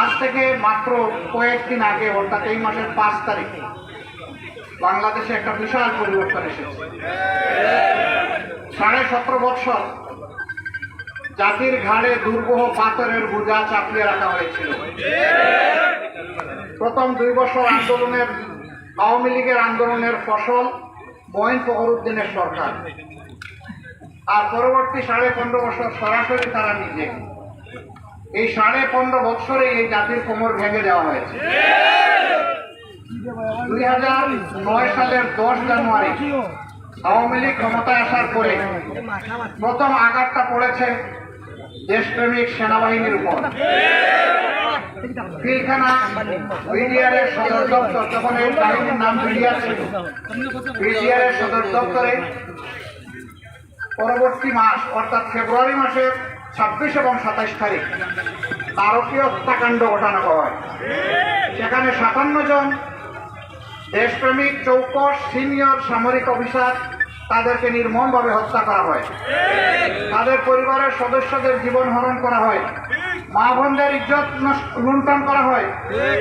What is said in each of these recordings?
আজ থেকে মাত্র কয়েকদিন আগে, অর্থাৎ এই মাসের পাঁচ তারিখে, বাংলাদেশে একটা বিশাল পরিবর্তন এসেছে। সাড়ে সতেরো বৎসর জাতির ঘাড়ে দুর্বহ পাথরের বোঝা চাপিয়ে রাখা হয়েছিল। প্রথম দুই বছর আন্দোলনের, আওয়ামী লীগের আন্দোলনের ফসল মহিন ফখরুদ্দিনের সরকার। আর পরবর্তী সাড়ে পনেরো বছর সরাসরি তারা নিজে। এই সাড়ে পনেরো বছরে এই জাতির কোমর ভেঙে দেওয়া হয়েছে। দুই হাজার নয় সালের দশ জানুয়ারি আওয়ামী লীগ ক্ষমতায় আসার পরে প্রথম আঘাতটা পড়েছে দেশপ্রেমিক সেনাবাহিনীর উপর। সদর দপ্তর তখন এই বাহিনীর নাম ছিল সদর দপ্তরে পরবর্তী মাস, অর্থাৎ ফেব্রুয়ারি মাসের ছাব্বিশ এবং সাতাইশ তারিখ তারকীয় হত্যাকাণ্ড ঘটানো হয়। সেখানে সাতান্ন জন দেশপ্রেমিক, চৌকস, সিনিয়র সামরিক অফিসার তাদেরকে নির্মমভাবে হত্যা করা হয়। তাদের পরিবারের সদস্যদের জীবন হরণ করা হয়। মা বোনদের ইজ্জত লুণ্ঠন করা হয়।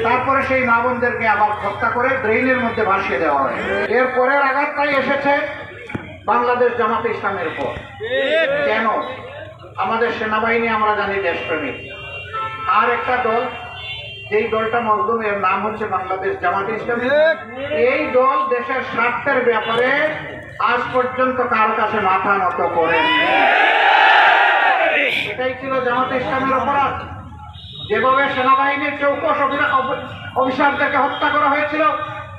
তারপরে সেই মা বোনদেরকে আবার হত্যা করে ড্রেইনের মধ্যে ভাসিয়ে দেওয়া হয়। এর পরের আঘাতটাই এসেছে বাংলাদেশ জামাতে ইসলামের উপর। কেন? আমাদের সেনাবাহিনী, আমরা জানি দেশপ্রেমিক। আর একটা দল, যেই দলটা মজলুম, এর নাম হচ্ছে বাংলাদেশ জামাতে ইসলামী। এই দল দেশের স্বার্থের ব্যাপারে আজ পর্যন্ত কারও কাছে মাথা নত করে এটাই ছিল জামাতে ইসলামের অপরাধ। যেভাবে সেনাবাহিনীর অফ- অফিসারদেরকে হত্যা করা হয়েছিল,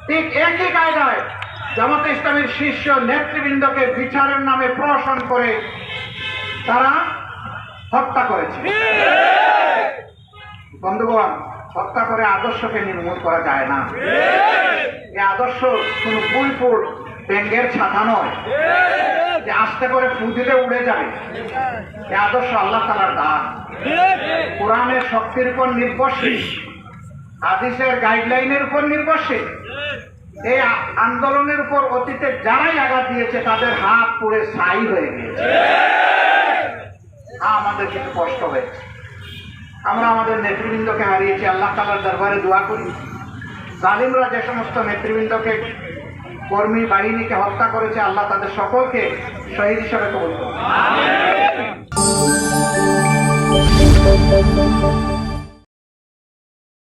ঠিক একই কায়দায় জামাতে ইসলামের শীর্ষ নেতৃবৃন্দকে বিচারের নামে প্রহসন করে তারা হত্যা করেছে। বন্ধুগণ, হত্যা করে আদর্শকে নির্মূল করা যায় না। এই আদর্শ কোনো ফুলফুল ব্যাঙ্গের ছাতা নয়। যে আস্তে করে ফু উড়ে যাবে এই আদর্শ আল্লাহ তালার দান। কোরআনের শক্তির উপর নির্ভরশীল। হাদিসের গাইডলাইনের উপর নির্ভরশীল। এই আন্দোলনের উপর অতীতে যারাই আঘাত দিয়েছে, তাদের হাত পুড়ে ছাই হয়ে গিয়েছে। আমাদের কিছু কষ্ট হয়েছে আমরা আমাদের নেতৃবৃন্দকে হারিয়েছি, আল্লাহ তালার দরবারে দোয়া করি। জালিমরা যে সমস্ত নেতৃবৃন্দকে, কর্মী বাহিনীকে হত্যা করেছে, আল্লাহ তাদের সকলকে শহীদ হিসাবে কবল করুন।